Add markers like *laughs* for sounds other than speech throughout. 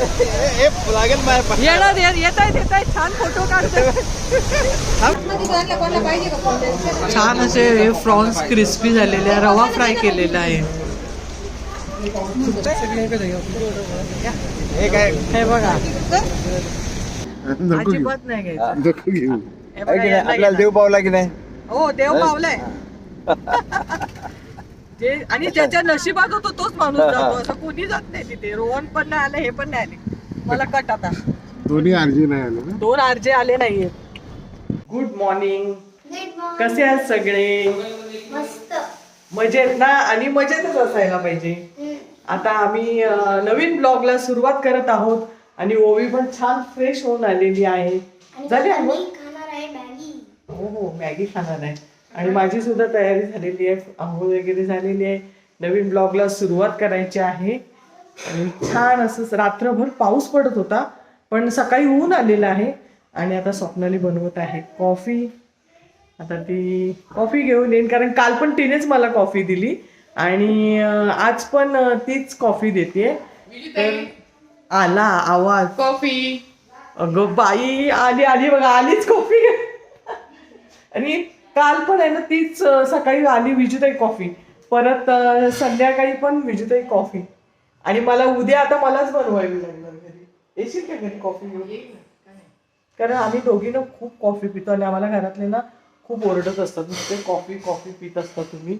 लागेल येणार येत आहेत येत आहेत छान फोटो काढतो छान असे हे फ्रॉन्स क्रिस्पी झालेले आहे रवा फ्राय केलेला आहे. हे काय हे बघा अजिबात नाही घ्यायचं हे आपल्याला. देव पावला की नाही? हो देव पावलाय. *laughs* जे आणि ज्याच्या नशिबात होतो तोच माणूस जातो. असं कोणी जात नाही तिथे. रोहन पण नाही आले हे पण नाही आले. मला कट आता. दोन्ही अर्जी नाही आले ना? दोन आरजे आले नाहीये. गुड मॉर्निंग कसे आहेत सगळे? मस्त. मजेत ना? आणि मजेतच असायला पाहिजे. आता आम्ही अं, नवीन ब्लॉगला सुरुवात करत आहोत. आणि ओवी पण छान फ्रेश होऊन आलेली आहे. झाली आंघोळ? खाणार आहे मॅगी. हो हो. मॅगी खाणार आहे. आणि माझी सुद्धा तयारी झालेली आहे आंघोळ वगैरे झालेली आहे. नवीन ब्लॉगला सुरुवात करायची आहे. आणि छान असं रात्रभर पाऊस पडत होता पण सकाळी ऊन आलेलं आहे. आणि आता स्वप्नाली बनवत आहे. कॉफी. आता ती कॉफी घेऊन येईन कारण काल पण तिनेच मला कॉफी दिली. आणि आज पण तीच कॉफी देते. तर आला आवाज. कॉफी. अगं बाई आली आली बघा आलीच कॉफी. आणि काल पण आहे ना तीच सकाळी आली विजुताई कॉफी. परत संध्याकाळी पण विजुताई कॉफी. आणि मला उद्या आता मलाच बनवावी लागणार घरी. येशील का घरी कॉफी घेऊन? कारण आम्ही दोघीनं खूप कॉफी पितो आणि आम्हाला घरातले ना खूप ओरडत असतात. नुसते कॉफी कॉफी पित असता तुम्ही.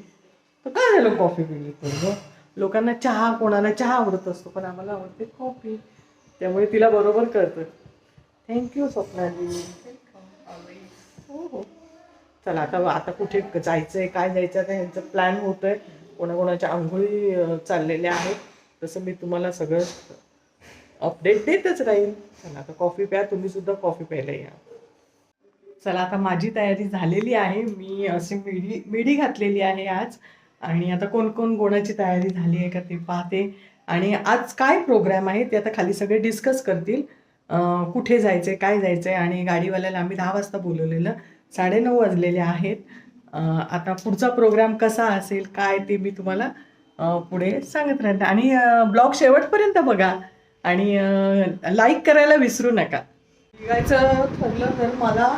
तर काय झालं कॉफी पिली तर लोकांना चहा कोणाला चहा आवडत असतो पण आम्हाला आवडते कॉफी. त्यामुळे तिला बरोबर कळतं. Thank you Swapnali. हो हो. चला आता आता कुठे जायचंय काय जायचं आता ह्यांचं प्लॅन होतंय. कोणाकोणाच्या आंघोळी चाललेल्या आहेत. तसं मी तुम्हाला सगळं अपडेट देतच राहील चला आता कॉफी प्या तुम्ही सुद्धा कॉफी प्यायला या. चला आता माझी तयारी झालेली आहे. मी अशी मिडी मिडी घातलेली आहे आज. आणि आता कोण कोण कोणाची तयारी झाली आहे का ते पाहते. आणि आज काय प्रोग्राम आहे ते आता खाली सगळे डिस्कस करतील. कुठे जायचं काय जायचं आणि गाडीवाल्याला आम्ही दहा वाजता बोलवलेलं. साडेनऊ वाजलेले आहेत. आता पुढचा प्रोग्राम कसा असेल काय ते मी तुम्हाला पुढे सांगत राहते. आणि ब्लॉग शेवटपर्यंत बघा. आणि लाईक करायला विसरू नका. निघायचं ठरलं तर मला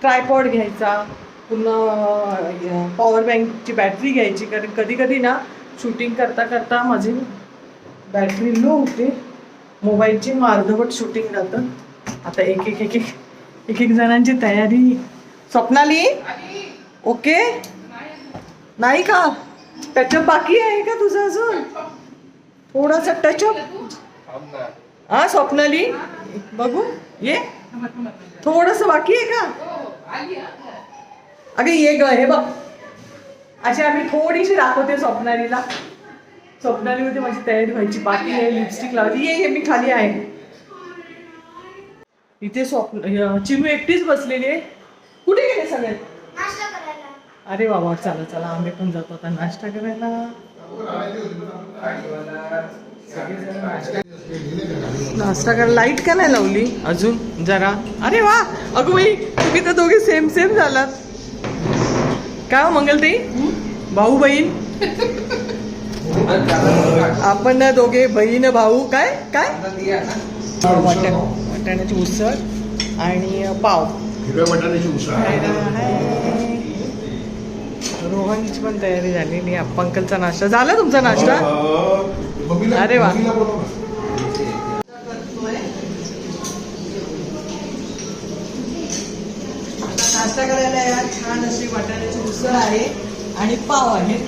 ट्रायपॉड घ्यायचा पुन्हा पॉवर बँकची बॅटरी घ्यायची. कारण कधी कधी ना शूटिंग करता करता माझी बॅटरी लो होते. मोबाईलची मग अर्धवट शूटिंग जातं. आता एक एक एक एक एक एक जणांची तयारी. स्वप्नाली? ओके. नाही का? टचअप बाकी आहे का तुझं अजून? थोडासा टचअप हा स्वप्नाली? बघू. ये. थोडस बाकी आहे का? अगे ये ग हे बघ. अशी आम्ही थोडीशी दाखवते स्वप्नालीला. स्वप्नाली होती माझी तयारी व्हायची. बाकी आहे लिपस्टिक लावली ये ये मी खाली आहे. इथे स्वप्न चिनू एकटीच बसलेली आहे. कुठे गेले सगळे? नाश्ता करायला. अरे बाबा चला चला आम्ही पण जातो आता नाश्ता करायला. नाश्ता करायला लाइट का नाही लावली? अजून? जरा? अरे वा! अगं बाई तुम्ही तर दोघे सेम सेम झालात. काय हो मंगलताई? भाऊ बहीण? आपण ना दोघे बहीण भाऊ काय? काय? वाटण वाटाण्याची उसळ आणि पाव. हिरव्या बटाट्याची उसळ. रोहनची पण तयारी झालेली आहे अप्पा अंकलचा नाश्ता. झाला तुमचा नाश्ता? अरे वा. नाश्ता करायला या छान अशी वाटाण्याची उसळ आहे आणि पाव आहे.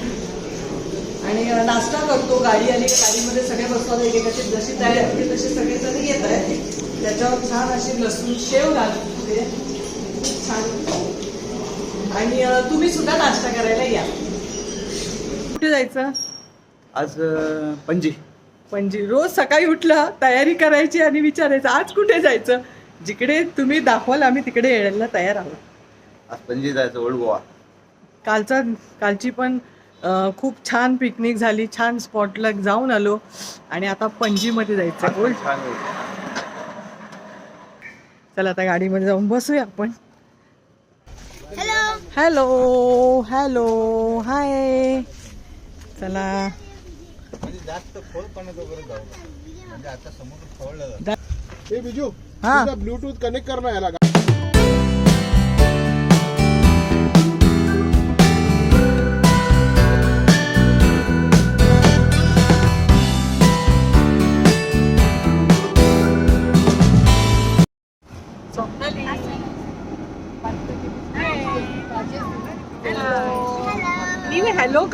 आणि नाश्ता करतो गाडी आली गाडीमध्ये सगळे बसतात एकेकाची जशी तयारी असते तसे सगळे जण येत आहेत. त्याच्यावर छान अशी लसूण शेव घालते छान. आणि तुम्ही सुद्धा नाश्ता करायला या. कुठे जायचं? आज पणजी. म्हणजे रोज सकाळी उठलं तयारी करायची आणि विचारायचं आज कुठे जायचं? जिकडे तुम्ही दाखवाल आम्ही तिकडे यायला तयार आहोत. आज पणजी जायचं ओल्ड गोवा. कालचा कालची पण खूप छान पिकनिक झाली छान स्पॉटला जाऊन आलो आणि आता पणजीमध्ये जायचं बोल छान. चला आता गाडीमध्ये जाऊन बसूया आपण हॅलो हॅलो हॅलो हाय चला. म्हणजे आता समुद्र खवळलं जातं. हे हा. ब्लूटूथ कनेक्ट करणं याला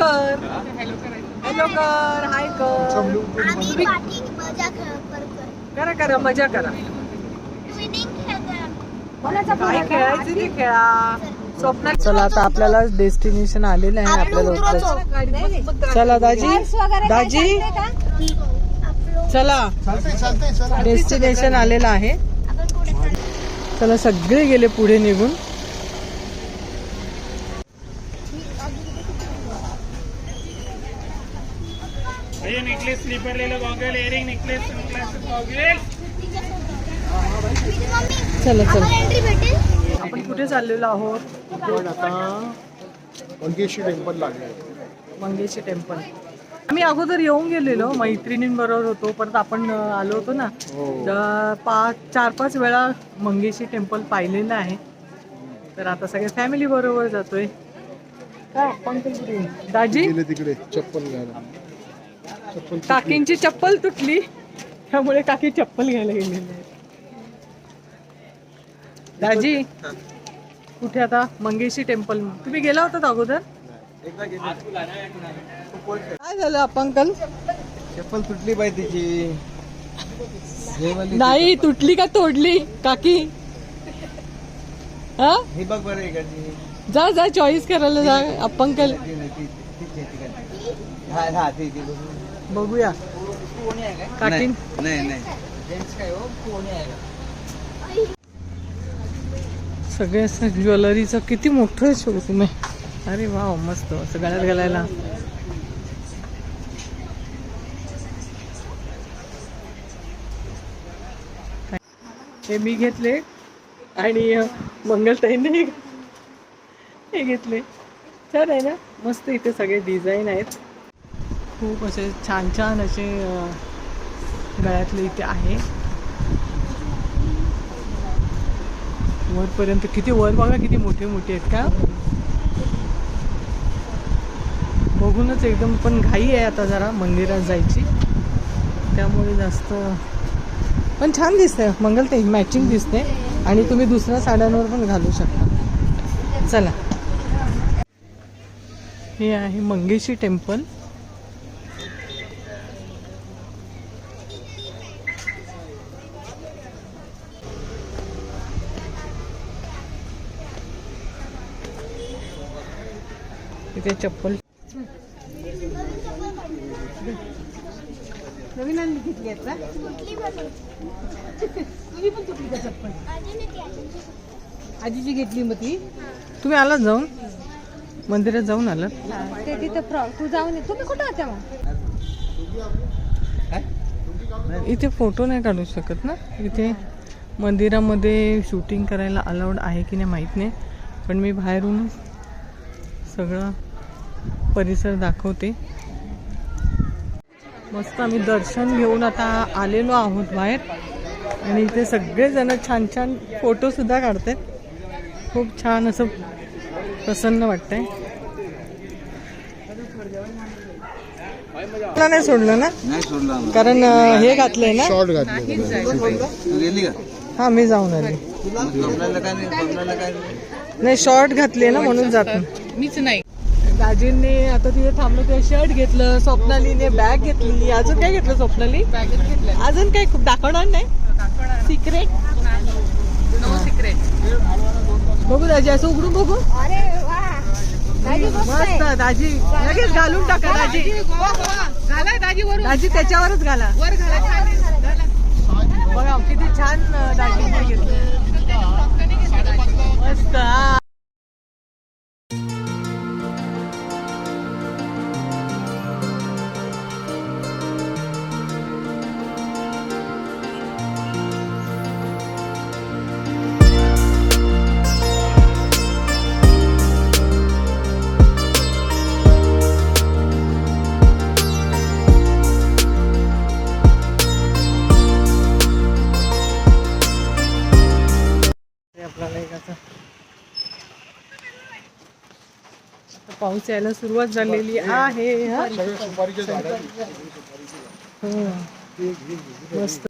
कर. हॅलो कर. हाय कर. आम्ही पाठी मजा करतोय करा. करा मजा करा. काय खेळायचं ते खेळा. स्वप्न चला आता आपल्याला डेस्टिनेशन आलेलं आहे आपल्याला उतरायचं. चला दाजी. दाजी. चला. डेस्टिनेशन आलेलं आहे. चला सगळे गेले पुढे निघून भैया नेकलेस स्लीपर ले लो गॉगल इयरिंग नेकलेस सनग्लासेस चला चला. एंट्री भेटेल. आपण कुठे चाललेलो आहोत? आता मंगेशी टेम्पल लागले. मंगेशी टेम्पल आम्ही अगोदर येऊन गेलेलो मैत्रिणींबरोबर होतो परत आपण आलो होतो ना. तर पाच चार पाच वेळा मंगेशी टेम्पल पाहिलेलं आहे. तर आता सगळे फॅमिली बरोबर जातोय. काय? दाजी? तिकडे चप्पल घ्यायला. चप्पल काकींची चप्पल तुटली त्यामुळे काकी चप्पल घ्यायला गेलेली आहे दाजी कुठे आता मंगेशी टेम्पल तुम्ही गेला होता अगोदर. काय झालं अपंकल चप्पल तुटली पाहिजे तिची हे नाही तुटली का तोडली काकी हा हे बघ बरं जा जा चॉईस करायला जा अपंकल. हा हा ती. बघूया. काकी नाही नाही सगळे ज्वेलरीचं किती मोठं शोरूम आहे अरे वा मस्त. असं गळ्यात घालायला. हे मी घेतले आणि मंगलताईने हे घेतले. छान आहे ना? मस्त इथे सगळे डिझाईन आहेत. खूप असे छान छान असे गळ्यातले इथे आहे. वरपर्यंत किती वर बघा किती मोठे मोठे आहेत का? बघूनच एकदम पण घाई आहे आता जरा मंदिरात जायची. त्यामुळे जास्त पण छान दिसतंय. मंगलते मॅचिंग दिसते आणि तुम्ही दुसऱ्या साड्यांवर पण घालू शकता. चला. हे आहे मंगेशी टेम्पल. इथे चप्पल. नवीन आणली घेतली बनवली? तुझी पण तुटली का चप्पल. आजीची घेतली मग ती? तुम्ही आलात जाऊन? मंदिरात जाऊन आलात? ते तिथं फ्रॉक. तू जाऊन तुम्ही कुठं होत्या मग इथे फोटो नाही काढू शकत ना? इथे मंदिरामध्ये शूटिंग करायला अलाउड आहे की नाही माहीत नाही. पण मी बाहेरून सगळं परिसर दाखवते. मस्त आम्ही दर्शन घेऊन आता आलेलो आहोत बाहेर. आणि इथे सगळेजण छान छान फोटोसुद्धा काढतात. खूप छान असं प्रसन्न वाटतंय. नाही सोडलं ना? नाही सोडलं आम्हाला. कारण हे घातलंय ना? शॉर्ट घातले तू गेली का? हा मी जाऊन आले. कमलाला काय नाही कमलाला काय नाही. नाही शॉर्ट घातले ना म्हणून जात मीच नाही. दाजींनी आता तिथे थांबलो ते शर्ट घेतलं स्वप्नालीने बॅग घेतली. अजून काय घेतलं स्वप्नाली? अजून काय दाखवणार नाही? सिक्रेट बघू दाजी असं उघडून बघू? दाजी मस्त दाजी. लगेच घालून टाका दाजी. घाला दाजी वर दाजी त्याच्यावरच घाला. वर घाला बघा किती छान अं, दाजीने घेतलं मस्त पाऊस यायला सुरुवात झालेली आहे. मस्त.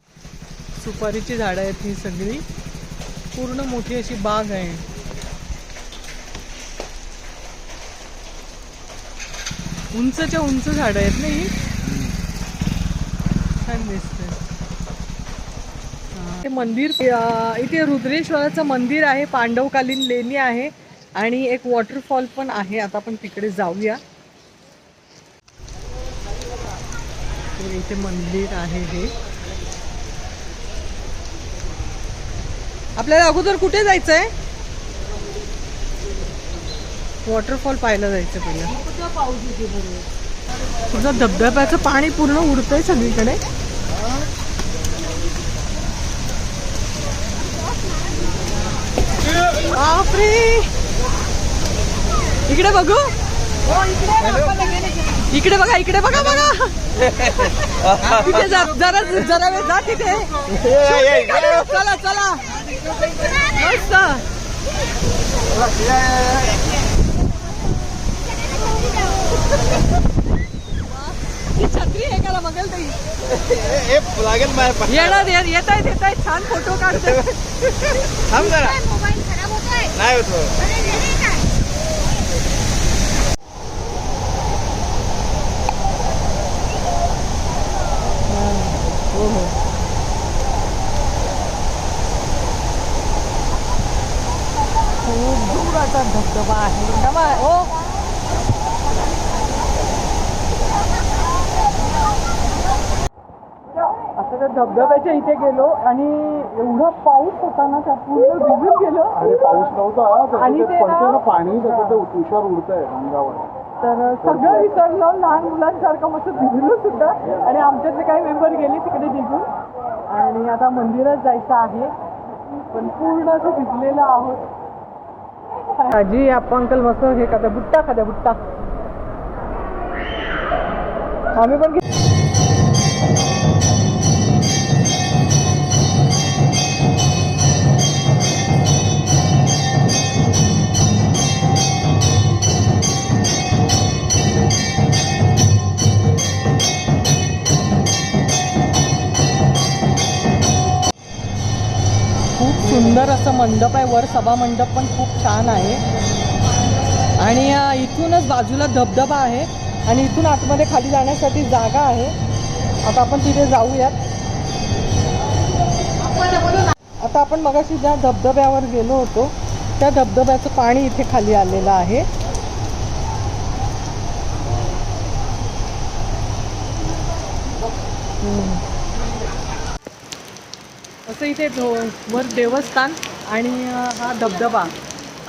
सुपारीची झाडं आहेत ही सगळी. पूर्ण मोठी अशी बाग आहे. उंचच्या उंच झाडं आहेत ना ही? छान दिसतंय. मंदिर इथे रुद्रेश्वराचं मंदिर आहे पांडवकालीन लेणी आहे. आणि एक वॉटरफॉल पण आहे. आता आपण तिकडे जाऊया. इथे मंदिर आहे हे. आपल्याला अगोदर कुठे जायचं आहे वॉटरफॉल पाहायला जायचं पहिलं. तुझं धबधब्याचं पाणी पूर्ण उडतंय सगळीकडे. बापरे! इकडे बघू? इकडे बघा इकडे बघा बघा. तिथे जा जरा जरा वेळ जा तिथे. चला चला. मस्त. ही छत्री आहे का बघेल ताई? लागेल माझ्या येणार येत येत आहेत येत आहेत छान फोटो काढते थांब जरा. मोबाईल खराब होतोय. नाही होत अरे रे रे काय हो हो आता धबधबा आहे. धबा हो. आता त्या धबधब्याच्या इथे गेलो आणि एवढा पाऊस होता ना त्या पूर्ण भिजून गेलो. आणि पाऊस नव्हता. आणि ते ना- पाणी त्याचं ते तुषार उडतंय अंगावर. तर सगळं विसरलं लहान मुलांसारखं मस्त भिजलो सुद्धा. आणि आमच्यातले काही मेंबर गेले तिकडे निघून आणि आता मंदिरात जायचं आहे. पण पूर्ण असं भिजलेलं आहोत. जी आप अंकल मस्त हे खात्या बुट्टा खात्या बुट्टा. आम्ही पण सुंदर असं मंडप आहे. वर सभा मंडप पण खूप छान आहे. आणि इथूनच बाजूला धबधबा आहे. आणि इथून आतमध्ये खाली जाण्यासाठी जागा आहे. आता आपण तिथे जाऊयात. आता आपण मगाशी ज्या धबधब्यावर गेलो होतो त्या धबधब्याचं पाणी इथे खाली आलेलं आहे. हम्म. असं इथे धो- वर देवस्थान आणि हा धबधबा.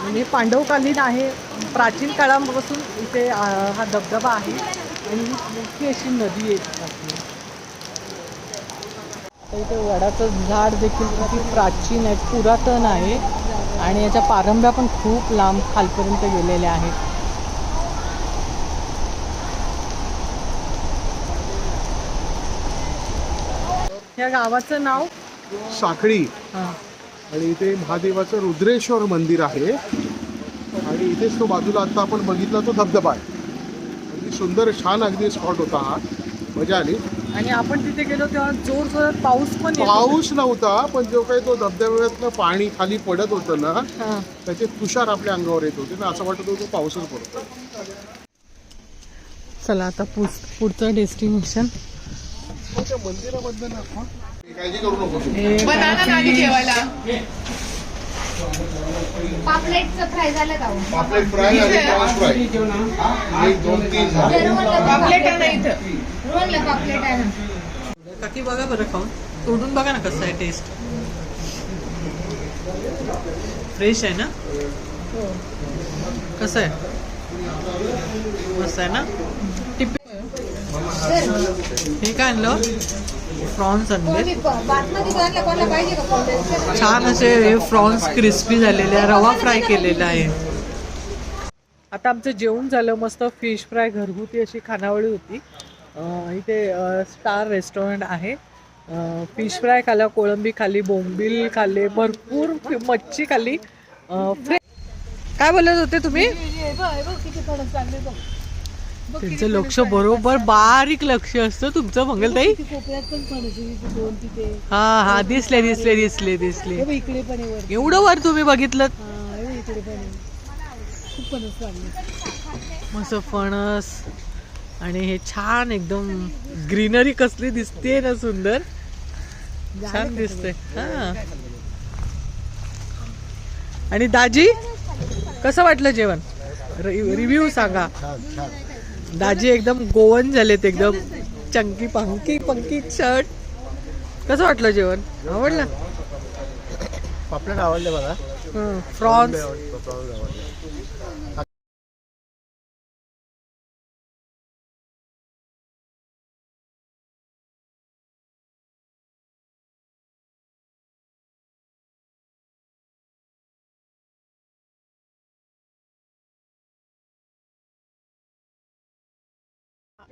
म्हणजे पांडवकालीन आहे. प्राचीन काळापासून इथे हा धबधबा आहे. आणि ही मोठी अशी नदी येत आहे. तर इथे वडाचं झाड देखील किती प्राचीन आहे पुरातन आहे. आणि याच्या पारंब्या पण खूप लांब खालपर्यंत गेलेल्या आहेत. या गावाचं नाव साखळी. आणि इथे महादेवाचं रुद्रेश्वर मंदिर आहे. आणि इथेच तो बाजूला आता आपण बघितला तो धबधबा आहे. अगदी सुंदर छान अगदी स्पॉट होता हा. मजा आली. आणि आपण तिथे गेलो तेव्हा जोर पाऊस पण. पाऊस नव्हता पण जो काही तो धबधब्यातलं पाणी खाली पडत होतं ना. त्याचे तुषार आपल्या अंगावर येत होते. ना असं वाटत होतं पाऊसच पडतो चला आता पुढचं डेस्टिनेशन मंदिराबद्दल आपण काळजी करू नको पापलेटचं फ्राय झालं का हो? पापलेट फ्राय आणि प्रॉन्स फ्राय एक दोन तीन झाले. पापलेट आहे ना इथं. रोलला पापलेट आहे ना. काकी बघा बरं खाऊन. तोडून बघा ना कसं आहे टेस्ट फ्रेश आहे ना? कसं आहे? मस्त आहे ना? टिप हे काय आणलं? प्रॉन्स आणले? छान असे हे फ्रॉन्स क्रिस्पी झालेले आहे रवा फ्राय केलेला आहे आता आमचं जेवण झालं मस्त फिश फ्राय घरगुती अशी खानावळी होती इथे स्टार रेस्टॉरंट आहे फिश फ्राय खाल्ला कोळंबी खाल्ली बोंबील खाल्ले भरपूर मच्छी फ्रे काय बोलत होते तुम्ही त्यांचं लक्ष बरोबर बारीक लक्ष असतं तुमचं मंगलताई हा हा दिसले दिसले दिसले दिसले. इकडे पण आहे वर एवढं वर तुम्ही बघितलं? इकडे पण आहे. खूप फणस लागले. मस्त फणस. आणि हे छान एकदम ग्रीनरी कसली दिसते ना सुंदर. छान दिसते हा. आणि दाजी कसं वाटलं जेवण? रिव्ह्यू सांगा. दाजी एकदम गोवन झालेत एकदम चंकी पंकी पंकी शर्ट कसं वाटलं जेवण? आवडलं? पापलेट आवडले मला फ्रॉन्स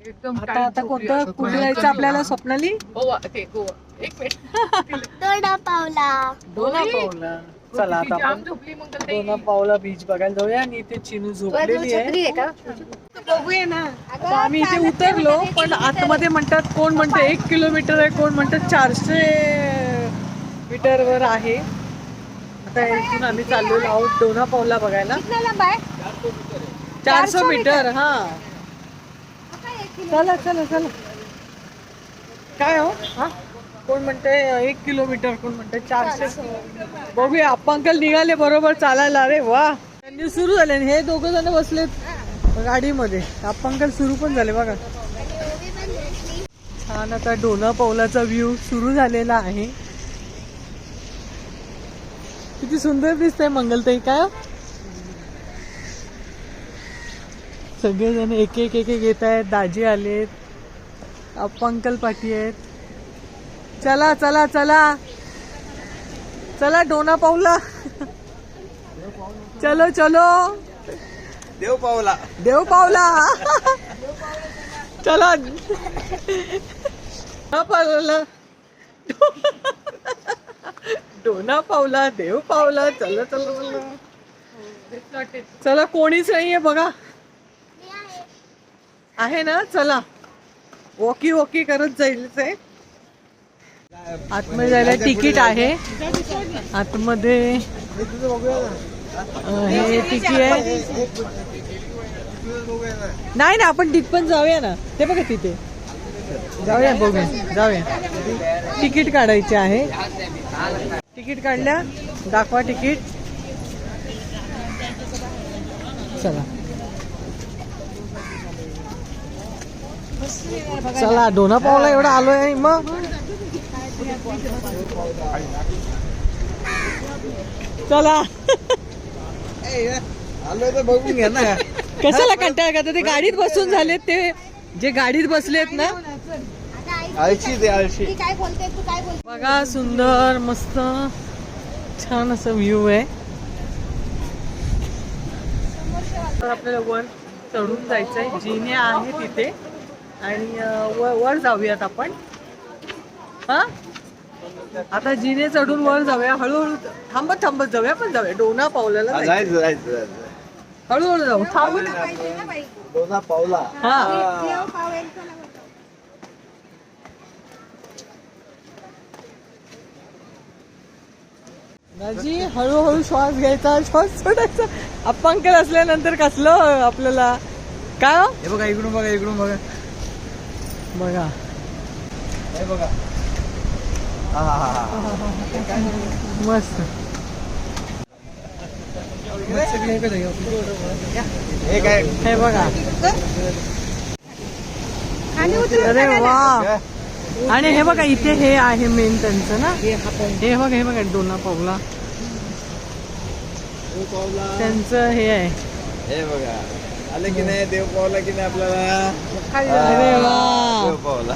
एकदम आता आता कोणतं कुठे जायचं आपल्याला स्वप्नाली? गोवा ते गोवा एक मिनिट. दोडा पावला. दोना पावला. चला आता आपण दोना पावला बीच बघायला जाऊया आणि इथे चिनू झोपलेली आहे. बघूया ना. आता आम्ही इथे उतरलो पण आतमध्ये म्हणतात कोण म्हणतं एक किलोमीटर आहे कोण म्हणतात चारशे मीटरवर आहे. आता इथून आम्ही चाललेलो आहोत दोना पावला बघायला. चारशे मीटर. हा. चला चला चला. काय हो? हा? कोण म्हणते एक किलोमीटर कोण म्हणते चारशे. बघूया आप्पा अंकल निघाले बरोबर चालायला. अरे वा. त्यांनी सुरू झाले हे दोघं जण बसलेत गाडीमध्ये. आप्पा अंकल सुरू पण झाले बघा. छान आता डोना पावलाचा व्ह्यू सुरू झालेला आहे. किती सुंदर दिसतंय मंगलताई. काय हो? सगळेजण एक एक एक एक येत आहेत. दाजी आलेत. आप्पा अंकल पाठी आहेत. चला चला चला. चला डोना पावला चलो चलो. देव पावला. देव पावला. चला. डोना पावला. डोना पावला देव पावला. चला चला चला. चला कोणीच नाहीये बघा. आहे ना चला. वॉकी वॉकी करत जाईल ते. आतमध्ये जायला तिकीट आहे. आतमध्ये हे तिकीट आहे. नाही ना आपण तिथपण जाऊया ना. ते बघा तिथे. जाऊया बघूया जाऊया. तिकीट काढायचे आहे. तिकीट काढल्या दाखवा तिकीट. चला. चला डोना पावला एवढा आलोय आणि मग? चला. आलोय तर बघून घ्या ना कशाला कंटाळ करता? ते गाडीत बसून झालेत ते. जे गाडीत बसलेत ना. आळशी ते आळशी काय बोलते तू काय बोलते बघा सुंदर मस्त छान असं व्ह्यू आहे. तर आपल्याला वर चढून जायचंय. जिने आहे तिथे. आणि वर जाऊयात आपण. हा? आता जिने चढून वर जाऊया. हळूहळू थांबत थांबत जाऊया पण जाऊया. डोना पावल्याला जायचं. जायचं जायचं जायचं. हळूहळू जाऊ. थांबून दोना पावला. हा. दाजी हळूहळू श्वास घ्यायचा. श्वास सोडायचा. अप्पांकल असल्यानंतर कसलं आपल्याला? काय हो? हे बघा इकडून बघा इकडून बघा. बघा. हे बघा. मस्त. हे काय? बघा. अरे वा. आणि हे बघा इथे हे आहे मेन त्यांचं ना? हे बघा हे बघा डोना पावला. त्यांचं हे आहे. हे बघा. आले की नाही देव पावला की नाही आपल्याला? देव पावला.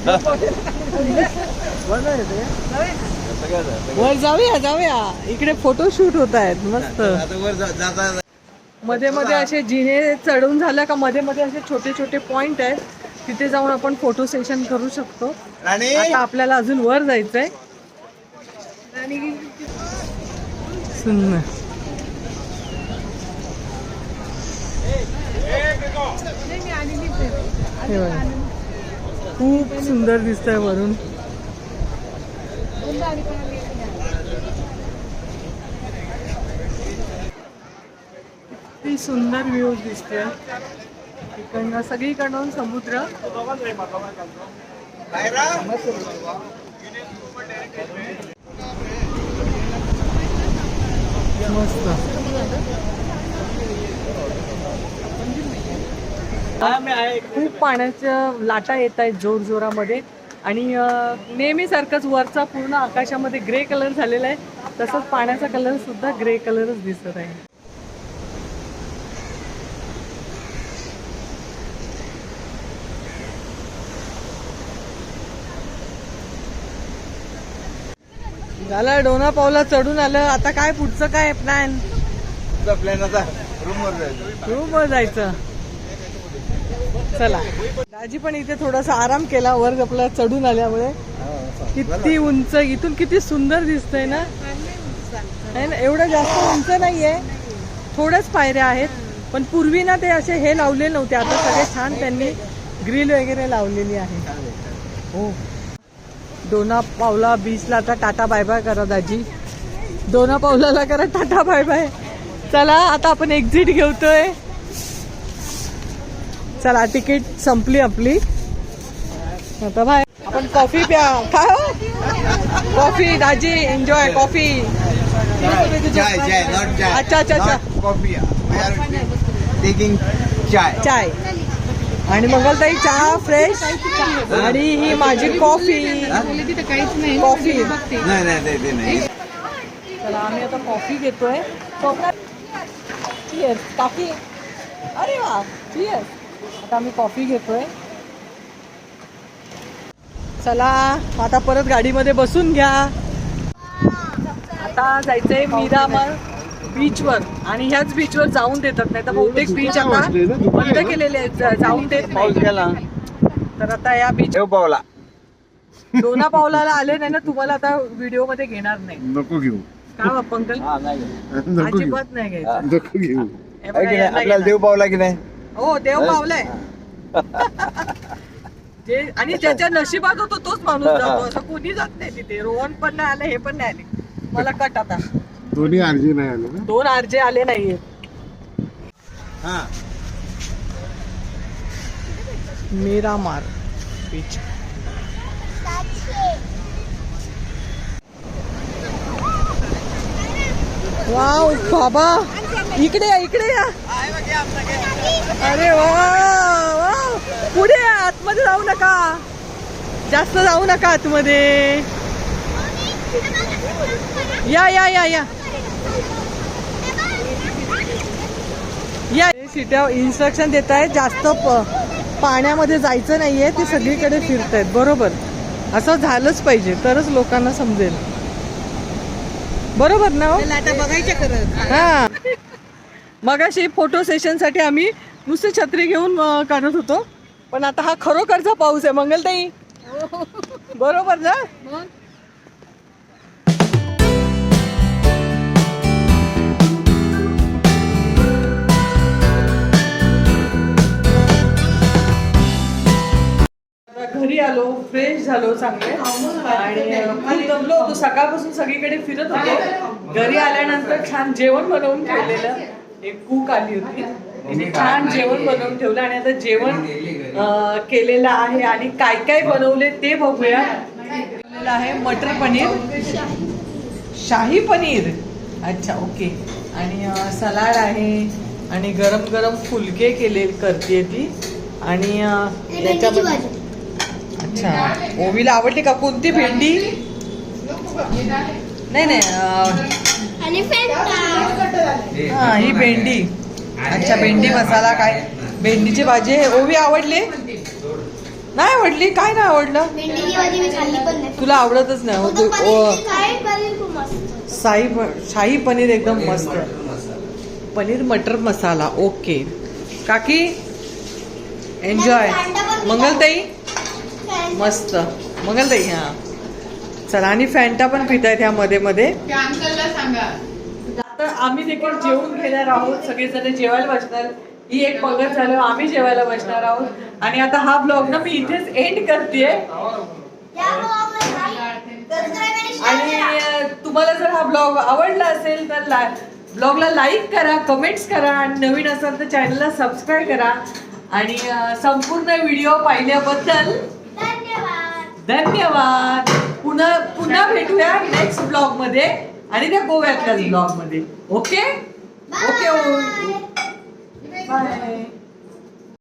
वर जाऊया जाऊया इकडे फोटो शूट होत आहेत मस्त. वर जाता मध्ये मध्ये असे जिने चढून झालं का मध्ये मध्ये असे छोटे छोटे पॉइंट आहेत. तिथे जाऊन आपण फोटो सेशन करू शकतो. आणि आता आपल्याला अजून वर जायचंय. सुंदर हे बघा. खूप सुंदर दिसतंय वरून. किती सुंदर व्ह्यू दिसते इकडनं सगळीकडून समुद्र. मस्त. खूप पाण्याच्या लाटा येत आहेत जोर जोरामध्ये. आणि नेहमीसारखंच वरचा पूर्ण आकाशामध्ये ग्रे कलर झालेला आहे. तसंच पाण्याचा कलर सुद्धा ग्रे कलरच दिसत आहे. झालं डोना पावला चढून आलं. आता काय पुढचं काय प्लॅन प्लॅन आता रूमवर जायचं. रूमवर जायचं. चला. दाजी पण इथे थोडासा आराम केला वर आपला चढून आल्यामुळे. किती उंच इथून किती सुंदर दिसतंय ना? ना? एवढं जास्त उंच नाहीये. थोड्याच पायऱ्या आहेत पण पूर्वी ना ते असे हे लावले नव्हते. आता सगळे छान त्यांनी ग्रिल वगैरे लावलेली आहे. हो. दोना पावला बीचला आता टाटा बाय बाय करा दाजी. दोना पावलाला करा टाटा बाय बाय चला आता आपण एक्झिट घेतोय चला तिकीट संपली आपली. आता बाय आपण कॉफी प्या काय हो? कॉफी दाजी एन्जॉय कॉफी. चाय चाय अच्छा, अच्छा, अच्छा. कॉफी टेकिंग चाय. चाय आणि मंगलताई चहा फ्रेश आणि ही माझी कॉफी नाही कॉफी नाही नाही चला आम्ही आता कॉफी घेतोय. चिअर्स अरे वा आता आम्ही कॉफी घेतोय. चला आता परत गाडीमध्ये बसून घ्या. आता जायचंय मीरामर बीचवर आणि ह्याच बीचवर जाऊन देतात नाही तर बहुतेक बीच आता बंद केलेले आहेत जाऊन देत नाही. तर आता या बीच पावला. दोना पावलाला आले नाही ना तुम्हाला आता व्हिडिओमध्ये घेणार नाही. नको घेऊ. का पंकज? घेऊ. अजिबात नाही घ्यायचं. हे आपल्याला. देव पावला की नाही? हो देव पावलाय. *laughs* जे आणि ज्याच्या नशिबात होतो तोच माणूस जातो असं कोणी जात नाही तिथे. रोहन पण नाही आले हे पण नाही आले. मला कट आता. दोन्ही अर्जी नाही आले ना? दोन आरजे आले नाहीये. हा. मीरामार बीच वाव बाबा. इकडे या इकडे या. अरे वा वा. पुढे या आतमध्ये जाऊ नका. जास्त जाऊ नका आतमध्ये. या या या या. या. सिट्या इन्स्ट्रक्शन देत आहेत जास्त प- पाण्यामध्ये जायचं नाहीये ते सगळीकडे फिरत आहेत बरोबर. असं झालंच पाहिजे तरच लोकांना समजेल. बरोबर ना हो? हा. मगाशी फोटो सेशनसाठी आम्ही नुसती छत्री घेऊन अं, काढत होतो. पण आता हा खरोखरचा पाऊस आहे मंगलताई. बरोबर ना? घरी आलो फ्रेश झालो चांगले. आणि खूप दमलो होतो. सकाळपासून सगळीकडे फिरत होतो. घरी आल्यानंतर छान जेवण बनवून ठेवलेलं. एक कूक आली होती. तिने छान जेवण बनवून ठेवलं. आणि आता जेवण केलेलं आहे. आणि काय काय बनवले ते बघूया. केलेलं आहे मटर पनीर शाही पनीर. अच्छा ओके आणि सलाड आहे. आणि गरम गरम फुलके केले करते ती. आणि याच्यामध्ये अच्छा. ओवीला आवडली का कोणती भेंडी? नाही नाही हा ही भेंडी. अच्छा भेंडी मसाला काय? भेंडीची भाजी आहे. ओवी आवडली? नाही आवडली? काय नाही आवडलं? तुला आवडतच नाही. हो, साई शाही पनीर एकदम मस्त. पनीर मटर मसाला. ओके. काकी एन्जॉय मंगलताई? मस्त. मंगलताई हा. चला आणि फॅन्टा पण पितायत ह्या मध्ये मध्ये. आम्ही देखील जेवून घेणार आहोत सगळेजण जेवायला बसणार. ही एक बघत झालं आम्ही जेवायला बसणार आहोत. आणि आता हा ब्लॉग ना मी इथेच एंड करते आणि तुम्हाला जर हा ब्लॉग आवडला असेल तर ला ब्लॉगला लाईक करा कमेंट्स करा आणि नवीन असाल तर चॅनलला सबस्क्राईब करा. आणि संपूर्ण व्हिडिओ पाहिल्याबद्दल धन्यवाद. पुन्हा पुन्हा भेटूया नेक्स्ट ब्लॉगमध्ये आणि त्या गोव्यातल्याच ब्लॉगमध्ये. Okay okay bye